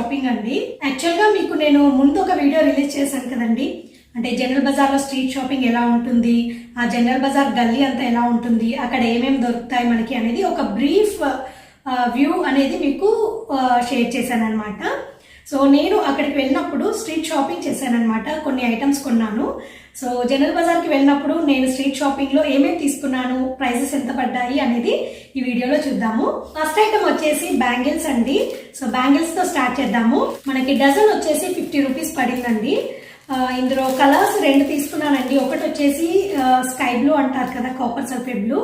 Shopping అండి. యాక్చువల్గా మీకు నేను ముందు ఒక వీడియో రిలీజ్ చేశాను కదండి. అంటే జనరల్ బజార్లో స్ట్రీట్ షాపింగ్ ఎలా ఉంటుంది ఆ జనరల్ బజార్ గల్లీ అంతా ఎలా ఉంటుంది అక్కడ ఏమేమి దొరుకుతాయి మనకి అనేది ఒక బ్రీఫ్ వ్యూ అనేది మీకు షేర్ చేశాను అనమాట సో నేను అక్కడికి వెళ్ళినప్పుడు స్ట్రీట్ షాపింగ్ చేశానమాట కొన్ని ఐటమ్స్ కొన్నాను. సో జనరల్ బజార్కి వెళ్ళినప్పుడు నేను స్ట్రీట్ షాపింగ్లో ఏమేమి తీసుకున్నాను ప్రైసెస్ ఎంత పడ్డాయి అనేది ఈ వీడియోలో చూద్దాము. ఫస్ట్ ఐటమ్ వచ్చేసి బ్యాంగిల్స్ అండి. సో బ్యాంగిల్స్తో స్టార్ట్ చేద్దాము. మనకి డజన్ వచ్చేసి ఫిఫ్టీ రూపీస్ పడిందండి. ఇందులో కలర్స్ రెండు తీసుకున్నానండి. ఒకటి వచ్చేసి స్కై బ్లూ అంటారు కదా కాపర్ సల్ఫేట్ బ్లూ.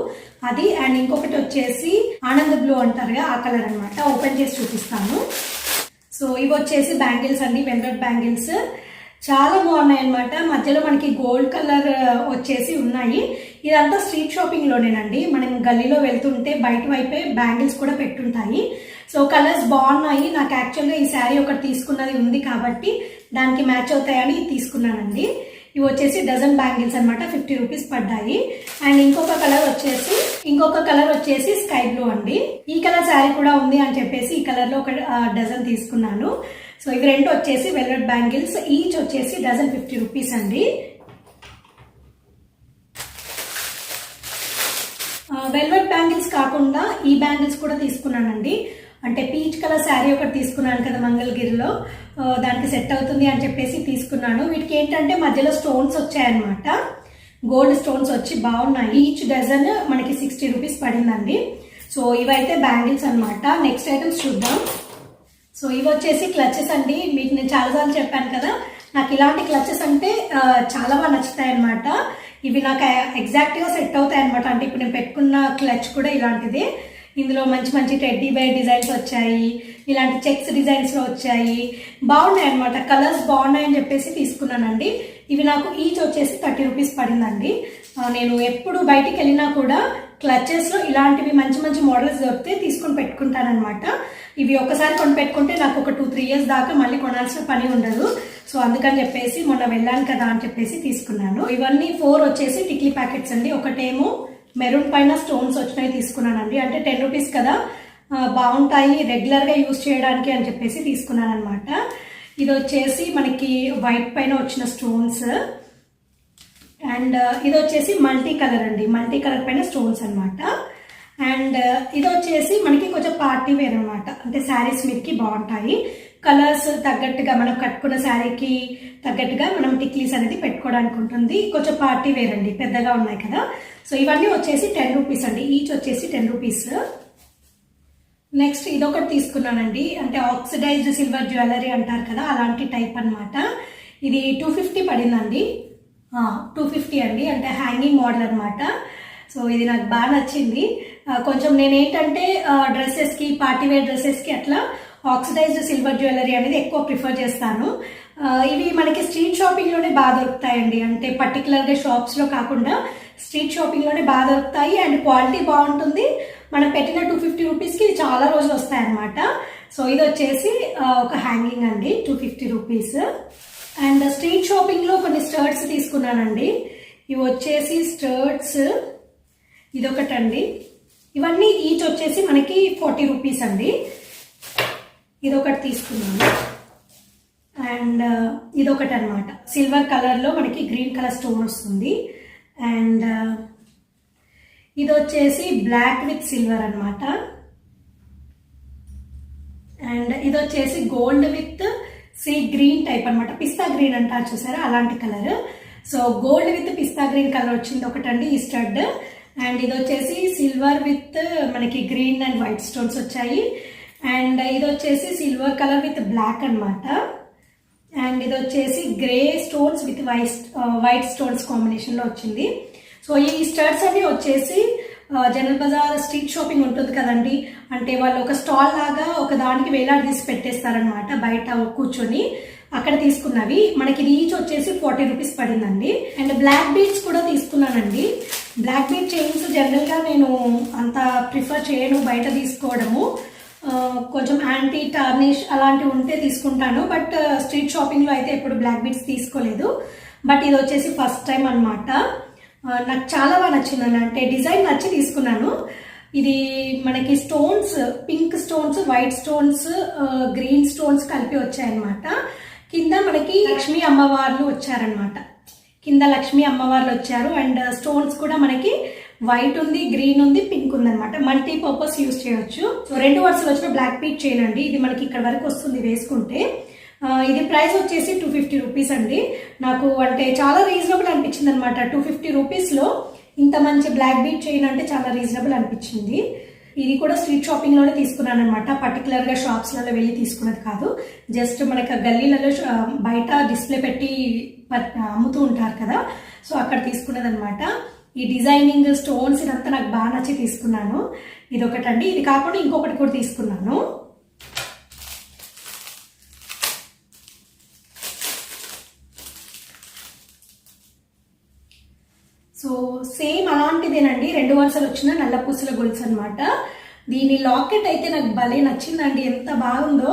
అది అండ్ ఇంకొకటి వచ్చేసి ఆనంద్ బ్లూ అంటారుగా ఆ కలర్ అనమాట ఓపెన్ చేసి చూపిస్తాను. సో ఇవి వచ్చేసి బ్యాంగిల్స్ అండి వెల్వెట్ బ్యాంగిల్స్. చాలా బాగున్నాయి అనమాట మధ్యలో మనకి గోల్డ్ కలర్ వచ్చేసి ఉన్నాయి. ఇదంతా స్ట్రీట్ షాపింగ్ లోనేనండి మనం గల్లీలో వెళ్తుంటే బయట వైపే బ్యాంగిల్స్ కూడా పెట్టుంటాయి. సో కలర్స్ బాగున్నాయి. నాకు యాక్చువల్గా ఈ శారీ ఒకటి తీసుకున్నది ఉంది కాబట్టి దానికి మ్యాచ్ అవుతాయని తీసుకున్నానండి. ఇవి వచ్చేసి డజన్ బ్యాంగిల్స్ అన్నమాట ఫిఫ్టీ రూపీస్ పడ్డాయి. అండ్ ఇంకొక కలర్ వచ్చేసి ఇంకొక కలర్ వచ్చేసి స్కై బ్లూ అండి. ఈ కలర్ శారీ కూడా ఉంది అని చెప్పేసి ఈ కలర్లో ఒక డజన్ తీసుకున్నాను. సో ఇవి రెండు వచ్చేసి వెల్వెట్ బ్యాంగిల్స్ ఈచ్ వచ్చేసి డజన్ ఫిఫ్టీ రూపీస్ అండి. వెల్వెట్ బ్యాంగిల్స్ కాకుండా ఈ బ్యాంగిల్స్ కూడా తీసుకున్నానండి. అంటే పీచ్ కలర్ శారీ ఒకటి తీసుకున్నాను కదా మంగళగిరిలో. దానికి సెట్ అవుతుంది అని చెప్పేసి తీసుకున్నాను. వీటికి ఏంటంటే మధ్యలో స్టోన్స్ వచ్చాయన్నమాట. గోల్డ్ స్టోన్స్ వచ్చి బాగున్నాయి. ఈచ్ డజన్ మనకి సిక్స్టీ రూపీస్ పడిందండి. సో ఇవైతే బ్యాంగిల్స్ అన్నమాట. నెక్స్ట్ ఐటమ్స్ చూద్దాం. సో ఇవి వచ్చేసి క్లచెస్ అండి. మీకు నేను చాలాసార్లు చెప్పాను కదా నాకు ఇలాంటి క్లచెస్ అంటే చాలా బాగా నచ్చుతాయి అనమాట ఇవి నాకు ఎగ్జాక్ట్గా సెట్ అవుతాయి అనమాట అంటే ఇప్పుడు నేను పెట్టుకున్న క్లచ్ కూడా ఇలాంటిది. ఇందులో మంచి మంచి టెడ్డీ బై డిజైన్స్ వచ్చాయి ఇలాంటి చెక్స్ డిజైన్స్లో వచ్చాయి. బాగున్నాయి అనమాట కలర్స్ బాగున్నాయని చెప్పేసి తీసుకున్నానండి. ఇవి నాకు ఈచ్ వచ్చేసి థర్టీ రూపీస్ పడిందండి. నేను ఎప్పుడు బయటికి వెళ్ళినా కూడా క్లచ్చెస్లో ఇలాంటివి మంచి మంచి మోడల్స్ దొరికితే తీసుకొని పెట్టుకుంటానమాట ఇవి ఒకసారి కొని పెట్టుకుంటే నాకు ఒక టూ త్రీ ఇయర్స్ దాకా మళ్ళీ కొనాల్సిన పని ఉండదు. సో అందుకని చెప్పేసి మొన్న వెళ్ళాను కదా అని చెప్పేసి తీసుకున్నాను. ఇవన్నీ ఫోర్ వచ్చేసి టిక్లీ ప్యాకెట్స్ అండి. ఒకటేమో మెరూన్ పైన స్టోన్స్ వచ్చినాయి తీసుకున్నానండి. అంటే టెన్ రూపీస్ కదా. బాగుంటాయి రెగ్యులర్గా యూజ్ చేయడానికి అని చెప్పేసి తీసుకున్నాను అనమాట ఇది వచ్చేసి మనకి వైట్ పైన వచ్చిన స్టోన్స్. అండ్ ఇది వచ్చేసి మల్టీ కలర్ అండి. మల్టీ కలర్ పైన స్టోన్స్ అనమాట అండ్ ఇది వచ్చేసి మనకి కొంచెం పార్టీ వేర్ అనమాట అంటే శారీస్ మీదకి బాగుంటాయి. కలర్స్ తగ్గట్టుగా మనం కట్టుకున్న శారీకి తగ్గట్టుగా మనం టిక్లీస్ అనేది పెట్టుకోవడానికి ఉంటుంది. కొంచెం పార్టీ వేర్ అండి పెద్దగా ఉన్నాయి కదా. సో ఇవన్నీ వచ్చేసి టెన్ రూపీస్ అండి. ఈచ్ వచ్చేసి టెన్ రూపీస్. నెక్స్ట్ ఇదొకటి తీసుకున్నానండి. అంటే ఆక్సిడైజ్డ్ సిల్వర్ జ్యువెలరీ అంటారు కదా అలాంటి టైప్ అనమాట ఇది టూ ఫిఫ్టీ పడిందండి. టూ ఫిఫ్టీ అండి. అంటే హ్యాంగింగ్ మోడల్ అనమాట సో ఇది నాకు బాగా నచ్చింది. కొంచెం నేను ఏంటంటే డ్రెస్సెస్కి పార్టీ వేర్ డ్రెస్సెస్కి అట్లా ఆక్సిడైజ్డ్ సిల్వర్ జ్యువెలరీ అనేది ఎక్కువ ప్రిఫర్ చేస్తాను. ఇవి మనకి స్ట్రీట్ షాపింగ్లోనే బాగా దొరుకుతాయండి. అంటే పర్టికులర్గా షాప్స్లో కాకుండా స్ట్రీట్ షాపింగ్లోనే బాగా దొరుకుతాయి. అండ్ క్వాలిటీ బాగుంటుంది. మనం పెట్టిన టూ ఫిఫ్టీ రూపీస్కి ఇది చాలా రోజులు వస్తాయన్నమాట. సో ఇది వచ్చేసి ఒక హ్యాంగింగ్ అండి two fifty rupees and street షాపింగ్లో కొన్ని స్టర్ట్స్ తీసుకున్నానండి. ఇవి వచ్చేసి స్టర్ట్స్. ఇదొకటండి. ఇవన్నీ ఈచ్ వచ్చేసి మనకి ఫార్టీ రూపీస్ అండి. ఇదొకటి తీసుకున్నాను. అండ్ uh, ఇదొకటి అనమాట సిల్వర్ కలర్లో మనకి గ్రీన్ కలర్ స్టోన్ వస్తుంది. అండ్ uh, ఇది వచ్చేసి బ్లాక్ విత్ సిల్వర్ అన్నమాట. అండ్ ఇది వచ్చేసి gold with sea green type అన్నమాట. పిస్తా గ్రీన్ అంటారు చూసారా? అలాంటి colour. So gold with pista green colour వచ్చింది ఒకటండి ఈ స్టడ్ అండ్ ఇది వచ్చేసి సిల్వర్ విత్ మనకి గ్రీన్ అండ్ వైట్ స్టోన్స్ వచ్చాయి. అండ్ ఇది వచ్చేసి సిల్వర్ కలర్ విత్ బ్లాక్ అన్నమాట. అండ్ ఇది వచ్చేసి grey stones with white white stones కాంబినేషన్లో వచ్చింది. సో ఈ స్టర్ట్స్ అన్ని వచ్చేసి జనరల్ బజార్ స్ట్రీట్ షాపింగ్ ఉంటుంది కదండి. అంటే వాళ్ళు ఒక స్టాల్ లాగా ఒక దానికి వేలాడదీసి పెట్టేస్తారనమాట బయట కూర్చొని. అక్కడ తీసుకున్నవి. మనకి రీచ్ వచ్చేసి ఫార్టీ రూపీస్ పడిందండి. అండ్ బ్లాక్ బీడ్స్ కూడా తీసుకున్నానండి. బ్లాక్ బీడ్ చైన్స్ జనరల్గా నేను అంత ప్రిఫర్ చేయను బయట తీసుకోవడము. కొంచెం యాంటీ టార్నిష్ అలాంటివి ఉంటే తీసుకుంటాను బట్ స్ట్రీట్ షాపింగ్లో అయితే ఎప్పుడు బ్లాక్ బీట్స్ తీసుకోలేదు. బట్ ఇది వచ్చేసి ఫస్ట్ టైం అనమాట నాకు చాలా బాగా నచ్చిందండి. అంటే డిజైన్ నచ్చి తీసుకున్నాను. ఇది మనకి stones pink stones white stones green stones కలిపి వచ్చాయన్నమాట. కింద మనకి లక్ష్మీ అమ్మవార్లు వచ్చారనమాట కింద లక్ష్మీ అమ్మవార్లు వచ్చారు. అండ్ స్టోన్స్ కూడా మనకి వైట్ ఉంది గ్రీన్ ఉంది పింక్ ఉంది అనమాట మల్టీ పర్పస్ యూస్ చేయొచ్చు. సో రెండు వరుసలు వచ్చిన బ్లాక్ పీట్ చైన్ అండి ఇది మనకి ఇక్కడ వరకు వస్తుంది వేసుకుంటే. ఇది ప్రైస్ వచ్చేసి టూ ఫిఫ్టీ రూపీస్ అండి. నాకు అంటే చాలా రీజనబుల్ అనిపించింది అనమాట టూ ఫిఫ్టీ రూపీస్లో ఇంత మంచి బ్లాక్ బీట్ చైన్ అంటే చాలా రీజనబుల్ అనిపించింది. ఇది కూడా స్ట్రీట్ షాపింగ్లోనే తీసుకున్నాను అనమాట పర్టికులర్గా షాప్స్లలో వెళ్ళి తీసుకున్నది కాదు. జస్ట్ మనకి గల్లీలలో బయట డిస్ప్లే పెట్టి ప- అమ్ముతూ ఉంటారు కదా. సో అక్కడ తీసుకున్నది అనమాట ఈ డిజైనింగ్ స్టోన్స్ ఇదంతా నాకు బాగా నచ్చి తీసుకున్నాను. ఇది ఒకటండి ఇది కాకుండా ఇంకొకటి కూడా తీసుకున్నాను. సో సేమ్ అలాంటిదేనండి. రెండు వరుసలు వచ్చిన నల్ల పూసల గొలుసు అనమాట దీని లాకెట్ అయితే నాకు భలే నచ్చిందండి. ఎంత బాగుందో.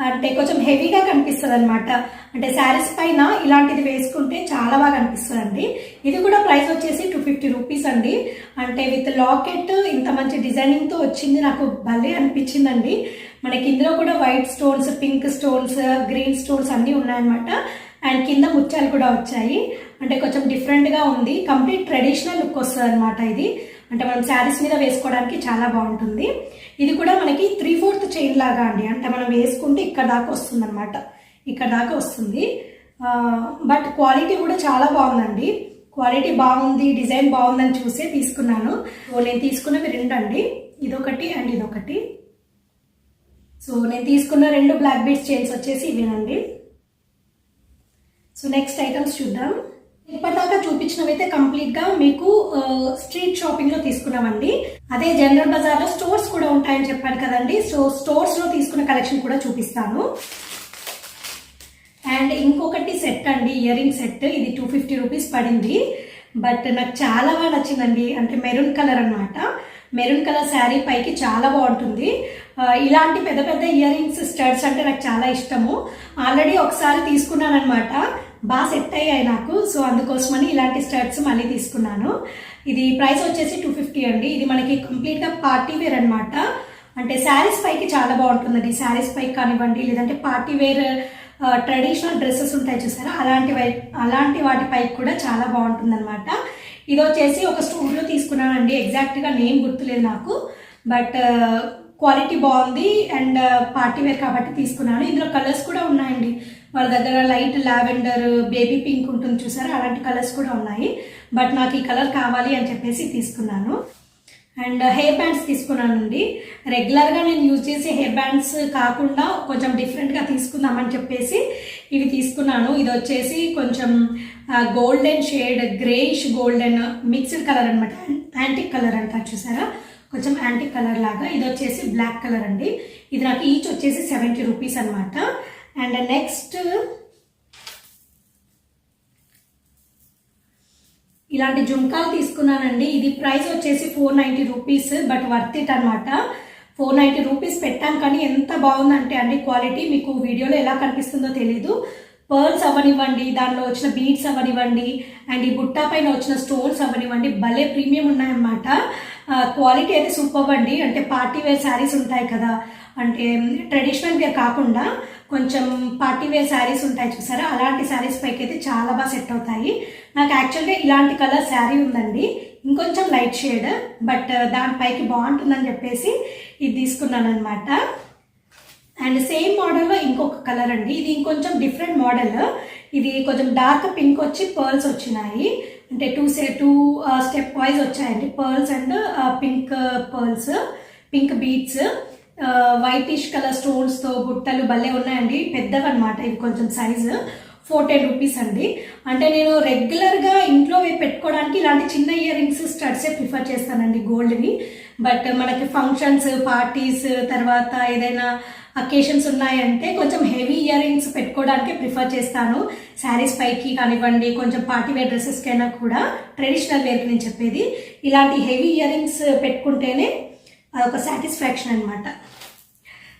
అంటే కొంచెం హెవీగా కనిపిస్తుంది అనమాట అంటే శారీస్ పైన ఇలాంటిది వేసుకుంటే చాలా బాగా అనిపిస్తుంది అండి ఇది కూడా ప్రైస్ వచ్చేసి టూ ఫిఫ్టీ రూపీస్ అండి. అంటే విత్ లాకెట్ ఇంత మంచి డిజైనింగ్తో వచ్చింది నాకు భలే అనిపించిందండి. మనకి ఇందులో కూడా white stones pink stones green stones అన్నీ ఉన్నాయన్నమాట. అండ్ కింద ముత్యాలు కూడా వచ్చాయి. అంటే కొంచెం డిఫరెంట్గా ఉంది. కంప్లీట్ ట్రెడిషనల్ లుక్ వస్తుంది అనమాట ఇది. అంటే మనం శారీస్ మీద వేసుకోవడానికి చాలా బాగుంటుంది. ఇది కూడా మనకి త్రీ ఫోర్త్ చైన్ లాగా అండి. అంటే మనం వేసుకుంటే ఇక్కడ దాకా వస్తుంది అనమాట ఇక్కడ దాకా వస్తుంది. బట్ క్వాలిటీ కూడా చాలా బాగుందండి. క్వాలిటీ బాగుంది డిజైన్ బాగుందని చూసే తీసుకున్నాను. నేను తీసుకున్నవి రెండండి. ఇదొకటి అండ్ ఇదొకటి. సో నేను తీసుకున్న రెండు బ్లాక్ బీడ్స్ చైన్స్ వచ్చేసి ఇవేనండి. సో నెక్స్ట్ ఐటమ్స్ చూద్దాం. చూపించినవైతే కంప్లీట్గా మీకు స్ట్రీట్ షాపింగ్లో తీసుకున్నామండి. అదే జనరల్ బజార్లో స్టోర్స్ కూడా ఉంటాయని చెప్పాను కదండి. సో స్టోర్స్లో తీసుకున్న కలెక్షన్ కూడా చూపిస్తాను. అండ్ ఇంకొకటి సెట్ అండి ఇయర్ రింగ్ సెట్. ఇది టూ ఫిఫ్టీ రూపీస్ పడింది. బట్ నాకు చాలా బాగా నచ్చిందండి. అంటే మెరూన్ కలర్ అనమాట మెరూన్ కలర్ శారీ పైకి చాలా బాగుంటుంది. ఇలాంటి పెద్ద పెద్ద ఇయర్ రింగ్స్ స్టడ్స్ అంటే నాకు చాలా ఇష్టము. ఆల్రెడీ ఒకసారి తీసుకున్నాను అనమాట బాగా సెట్ అయ్యాయి నాకు. సో అందుకోసమని ఇలాంటి స్టర్ట్స్ మళ్ళీ తీసుకున్నాను. ఇది ప్రైస్ వచ్చేసి టూ ఫిఫ్టీ అండి. ఇది మనకి కంప్లీట్గా పార్టీ వేర్ అనమాట అంటే శారీస్ పైకి చాలా బాగుంటుందండి. శారీస్ పైకి కానివ్వండి లేదంటే పార్టీ వేర్ ట్రెడిషనల్ డ్రెస్సెస్ ఉంటాయి చూసారా? అలాంటి వై అలాంటి వాటి పైకి కూడా చాలా బాగుంటుంది అనమాట ఇది వచ్చేసి ఒక స్టూడియో తీసుకున్నానండి. ఎగ్జాక్ట్గా నేమ్ గుర్తులేదు నాకు. బట్ క్వాలిటీ బాగుంది అండ్ పార్టీ వేర్ కాబట్టి తీసుకున్నాను. ఇందులో కలర్స్ కూడా ఉన్నాయండి. వాళ్ళ దగ్గర లైట్ లావెండర్ బేబీ పింక్ ఉంటుంది చూసారా? అలాంటి కలర్స్ కూడా ఉన్నాయి. బట్ నాకు ఈ కలర్ కావాలి అని చెప్పేసి తీసుకున్నాను. అండ్ హెయిర్ బ్యాండ్స్ తీసుకున్నానండి రెగ్యులర్గా నేను యూజ్ చేసే హెయిర్ బ్యాండ్స్ కాకుండా కొంచెం డిఫరెంట్గా తీసుకుందామని చెప్పేసి ఇవి తీసుకున్నాను. ఇది వచ్చేసి కొంచెం golden shade greyish golden mixed colour అనమాట యాంటిక్ కలర్ అంటారు చూసారా? కొంచెం యాంటిక్ కలర్ లాగా. ఇది వచ్చేసి బ్లాక్ కలర్ అండి. ఇది నాకు ఈచ్ వచ్చేసి సెవెంటీ రూపీస్ అనమాట అండ్ నెక్స్ట్ ఇలాంటి జుంకాలు తీసుకున్నానండి. ఇది ప్రైస్ వచ్చేసి four ninety rupees but worth it అనమాట ఫోర్ నైంటీ రూపీస్ పెట్టాం కానీ ఎంత బాగుందంటే అండి క్వాలిటీ. మీకు వీడియోలో ఎలా కనిపిస్తుందో తెలియదు పర్ల్స్ అవ్వనివ్వండి దానిలో వచ్చిన బీడ్స్ అవ్వనివ్వండి అండ్ ఈ బుట్టా పైన వచ్చిన స్టోన్స్ అవ్వనివ్వండి భలే ప్రీమియం ఉన్నాయన్నమాట. క్వాలిటీ అయితే సూపర్ అండి అంటే పార్టీ వేర్ శారీస్ ఉంటాయి కదా. అంటే ట్రెడిషనల్గా కాకుండా కొంచెం పార్టీ వేర్ శారీస్ ఉంటాయి చూసారా? అలాంటి శారీస్ పైకి అయితే చాలా బాగా సెట్ అవుతాయి. నాకు యాక్చువల్గా ఇలాంటి కలర్ శారీ ఉందండి. ఇంకొంచెం లైట్ షేడ్ బట్ దానిపైకి బాగుంటుందని చెప్పేసి ఇది తీసుకున్నాను అనమాట అండ్ సేమ్ మోడల్లో ఇంకొక కలర్ అండి. ఇది ఇంకొంచెం డిఫరెంట్ మోడల్ ఇది కొంచెం డార్క్ పింక్ వచ్చి పర్ల్స్ వచ్చినాయి. అంటే to say two step wise వచ్చాయండి. Pearls and pink pearls pink beads whitish colour స్టోన్స్తో బుట్టలు భలే ఉన్నాయండి. పెద్దవన్నమాట ఇవి కొంచెం సైజు ఫోర్ టెన్ రూపీస్ అండి. అంటే నేను రెగ్యులర్గా ఇంట్లో పెట్టుకోవడానికి ఇలాంటి చిన్న ఇయర్ రింగ్స్ స్టడ్సే ప్రిఫర్ చేస్తానండి గోల్డ్వి బట్ మనకి ఫంక్షన్స్ పార్టీస్ తర్వాత ఏదైనా అకేషన్స్ ఉన్నాయంటే కొంచెం హెవీ ఇయర్ రింగ్స్ పెట్టుకోవడానికి ప్రిఫర్ చేస్తాను. శారీస్ పైకి కానివ్వండి కొంచెం పార్టీ వేర్ డ్రెస్సెస్కైనా కూడా ట్రెడిషనల్ వేర్కి నేను చెప్పేది. ఇలాంటి హెవీ ఇయర్ రింగ్స్ పెట్టుకుంటేనే అదొక సాటిస్ఫాక్షన్ అనమాట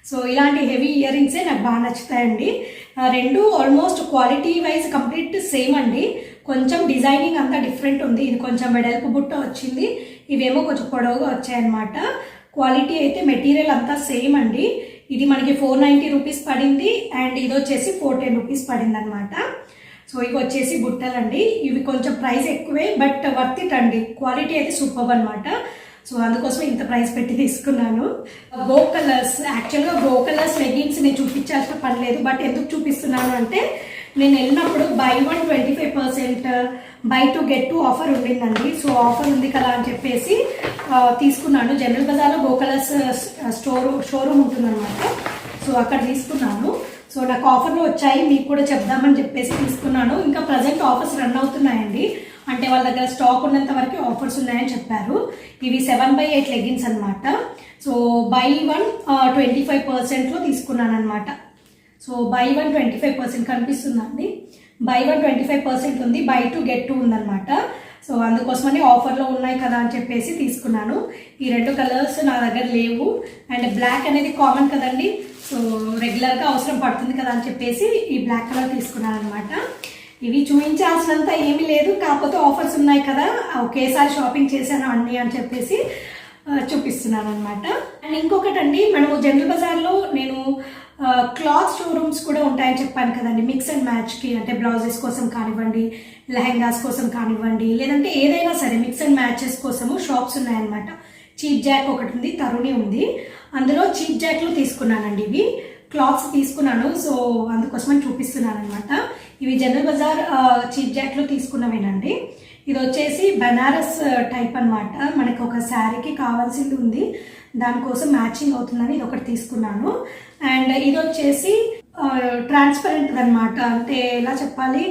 సో ఇలాంటి హెవీ ఇయర్ రింగ్సే నాకు బాగా నచ్చుతాయండి. రెండు almost quality wise complete same అండి. కొంచెం డిజైనింగ్ అంతా డిఫరెంట్ ఉంది. ఇది కొంచెం వెడల్పు బుట్ట వచ్చింది. ఇవేమో కొంచెం పొడవుగా వచ్చాయన్నమాట. క్వాలిటీ అయితే మెటీరియల్ అంతా సేమ్ అండి. ఇది మనకి ఫోర్ నైంటీ రూపీస్ పడింది అండ్ ఇది వచ్చేసి ఫోర్ టెన్ రూపీస్ పడింది అనమాట సో ఇవి వచ్చేసి బుట్టలండి. ఇవి కొంచెం ప్రైస్ ఎక్కువే బట్ వర్త్ ఇట్ అండి. క్వాలిటీ అయితే సూపర్ అనమాట సో అందుకోసం ఇంత ప్రైస్ పెట్టి తీసుకున్నాను. గో కలర్స్ యాక్చువల్గా గో కలర్స్ లెగిన్స్ నేను చూపించాల్సిన పని లేదు. బట్ ఎందుకు చూపిస్తున్నాను అంటే నేను వెళ్ళినప్పుడు buy one twenty five percent buy two get two offer ఉండిందండి. సో ఆఫర్ ఉంది కదా అని చెప్పేసి తీసుకున్నాను. జనరల్ బజార్లో గో కలర్స్ స్టోర్ షోరూమ్ ఉంటుందన్నమాట. సో అక్కడ తీసుకున్నాను. సో నాకు ఆఫర్లు వచ్చాయి. మీకు కూడా చెప్దామని చెప్పేసి తీసుకున్నాను. ఇంకా ప్రజెంట్ ఆఫర్స్ రన్ అవుతున్నాయండి. అంటే వాళ్ళ దగ్గర స్టాక్ ఉన్నంత వరకు ఆఫర్స్ ఉన్నాయని చెప్పారు. ఇవి సెవెన్ బై ఎయిట్ లెగిన్స్ అనమాట so buy one twenty five పర్సెంట్లో తీసుకున్నాను అనమాట so buy one twenty five percent కనిపిస్తుందండి. Buy one twenty five percent ఉంది బై టూ గెట్ టూ ఉందన్నమాట. సో అందుకోసమని ఆఫర్లో ఉన్నాయి కదా అని చెప్పేసి తీసుకున్నాను. ఈ రెండు కలర్స్ నా దగ్గర లేవు. అండ్ బ్లాక్ అనేది కామన్ కదండి. సో రెగ్యులర్గా అవసరం పడుతుంది కదా అని చెప్పేసి ఈ బ్లాక్ కలర్ తీసుకున్నాను అనమాట ఇవి చూపించాల్సినంత ఏమీ లేదు కాకపోతే ఆఫర్స్ ఉన్నాయి కదా ఒకేసారి షాపింగ్ చేశాను అన్నీ అని చెప్పేసి చూపిస్తున్నాను అనమాట అండ్ ఇంకొకటి అండి మనము జనరల్ బజార్లో నేను క్లాత్ షోరూమ్స్ కూడా ఉంటాయని చెప్పాను కదండి మిక్స్ అండ్ మ్యాచ్కి అంటే బ్లౌజెస్ కోసం కానివ్వండి లెహెంగాస్ కోసం కానివ్వండి లేదంటే ఏదైనా సరే మిక్స్ అండ్ మ్యాచెస్ కోసము షాప్స్ ఉన్నాయన్నమాట. చీప్ జాక్ ఒకటి ఉంది తరుణి ఉంది. అందులో చీప్ జాక్లు తీసుకున్నానండి ఇవి. క్లాత్స్ తీసుకున్నాను. సో అందుకోసమని చూపిస్తున్నాను అనమాట ఇవి జనరల్ బజార్ చీప్ జాక్లో తీసుకున్నవేనండి. ఇది వచ్చేసి బనారస్ టైప్ అన్నమాట. మనకు ఒక శారీకి కావాల్సింది ఉంది. దానికోసం మ్యాచింగ్ అవుతుందని ఇది ఒకటి తీసుకున్నాను. అండ్ ఇది వచ్చేసి ట్రాన్స్పరెంట్ అనమాట అంటే ఎలా చెప్పాలి?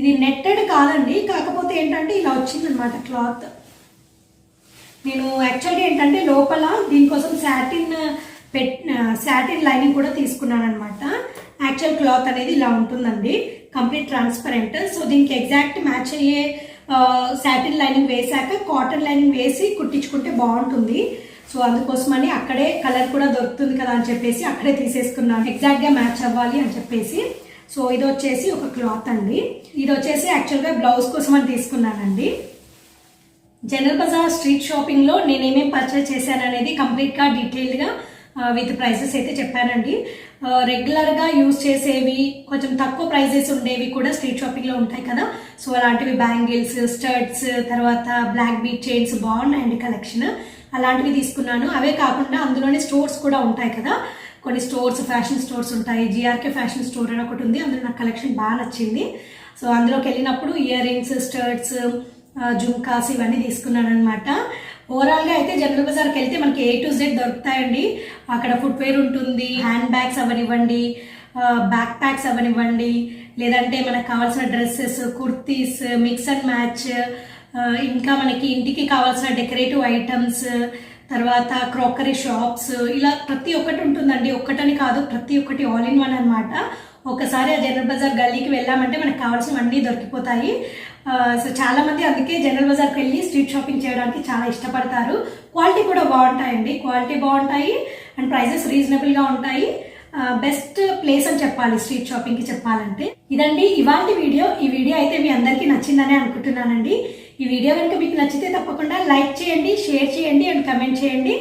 ఇది నెట్టెడ్ కాదండి. కాకపోతే ఏంటంటే ఇలా వచ్చిందనమాట క్లాత్. నేను యాక్చువల్గా ఏంటంటే లోపల దీనికోసం శాటిన్ పెట్ శాటిన్ లైనింగ్ కూడా తీసుకున్నాను అనమాట యాక్చువల్ క్లాత్ అనేది ఇలా ఉంటుందండి. కంప్లీట్ ట్రాన్స్పరెంట్ సో దీనికి ఎగ్జాక్ట్ మ్యాచ్ అయ్యే శాటిన్ లైనింగ్ వేసాక కాటన్ లైనింగ్ వేసి కుట్టించుకుంటే బాగుంటుంది. సో అందుకోసమని అక్కడే కలర్ కూడా దొరుకుతుంది కదా అని చెప్పేసి అక్కడే తీసేసుకున్నాను. ఎగ్జాక్ట్గా మ్యాచ్ అవ్వాలి అని చెప్పేసి. సో ఇది వచ్చేసి ఒక క్లాత్ అండి. ఇది వచ్చేసి యాక్చువల్గా బ్లౌజ్ కోసం అని తీసుకున్నానండి. జనరల్ బజార్ స్ట్రీట్ షాపింగ్లో నేను ఏమేమి పర్చేస్ చేశాను అనేది కంప్లీట్గా డీటెయిల్డ్గా విత్ ప్రైసెస్ అయితే చెప్పానండి. రెగ్యులర్గా యూజ్ చేసేవి కొంచెం తక్కువ ప్రైజెస్ ఉండేవి కూడా స్ట్రీట్ షాపింగ్లో ఉంటాయి కదా. సో అలాంటివి బ్యాంగిల్స్ స్టర్ట్స్ తర్వాత బ్లాక్ బీట్ చైన్స్ బాగున్నాయండి కలెక్షన్ అలాంటివి తీసుకున్నాను. అవే కాకుండా అందులోనే స్టోర్స్ కూడా ఉంటాయి కదా. కొన్ని స్టోర్స్ ఫ్యాషన్ స్టోర్స్ ఉంటాయి. జిఆర్కే ఫ్యాషన్ స్టోర్ అని ఒకటి ఉంది. అందులో నాకు కలెక్షన్ బాగా నచ్చింది. సో అందులోకి వెళ్ళినప్పుడు ఇయర్ రింగ్స్ స్టర్ట్స్ జుమ్కాస్ ఇవన్నీ తీసుకున్నాను అనమాట ఓవరాల్గా అయితే జనరల్ బజార్కి వెళ్తే మనకి ఏ టు జెడ్ దొరుకుతాయండి. అక్కడ ఫుట్వేర్ ఉంటుంది హ్యాండ్ బ్యాగ్స్ అవనివ్వండి బ్యాక్ ప్యాక్స్ అవనివ్వండి లేదంటే మనకు కావాల్సిన dresses kurtis mix and match ఇంకా మనకి ఇంటికి కావాల్సిన డెకరేటివ్ ఐటమ్స్ తర్వాత క్రోకరీ షాప్స్ ఇలా ప్రతి ఒక్కటి ఉంటుందండి. ఒక్కటని కాదు ప్రతి ఒక్కటి ఆల్ ఇన్ వన్ అనమాట ఒకసారి ఆ జనరల్ బజార్ గల్లీకి వెళ్ళామంటే మనకు కావాల్సినవన్నీ దొరికిపోతాయి. సో చాలా మంది అందుకే జనరల్ బజార్కి వెళ్ళి స్ట్రీట్ షాపింగ్ చేయడానికి చాలా ఇష్టపడతారు. క్వాలిటీ కూడా బాగుంటాయండి. క్వాలిటీ బాగుంటాయి అండ్ ప్రైజెస్ రీజనబుల్గా ఉంటాయి. బెస్ట్ ప్లేస్ అని చెప్పాలి స్ట్రీట్ షాపింగ్కి చెప్పాలంటే. ఇదండి ఇవాళ వీడియో. ఈ వీడియో అయితే మీ అందరికీ నచ్చిందని అనుకుంటున్నానండి. ఈ వీడియో కనుక మీకు నచ్చితే తప్పకుండా లైక్ చేయండి షేర్ చేయండి అండ్ కమెంట్ చేయండి.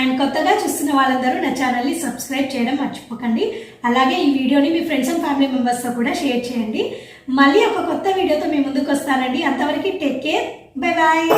అండ్ కొత్తగా చూస్తున్న వాళ్ళందరూ నా ఛానల్ని సబ్స్క్రైబ్ చేయడం మర్చిపోకండి. అలాగే ఈ వీడియోని మీ ఫ్రెండ్స్ అండ్ ఫ్యామిలీ మెంబర్స్తో కూడా షేర్ చేయండి. మళ్ళీ ఒక కొత్త వీడియోతో మీ ముందుకు వస్తానండి. అంతవరకు టేక్ కేర్. Bye bye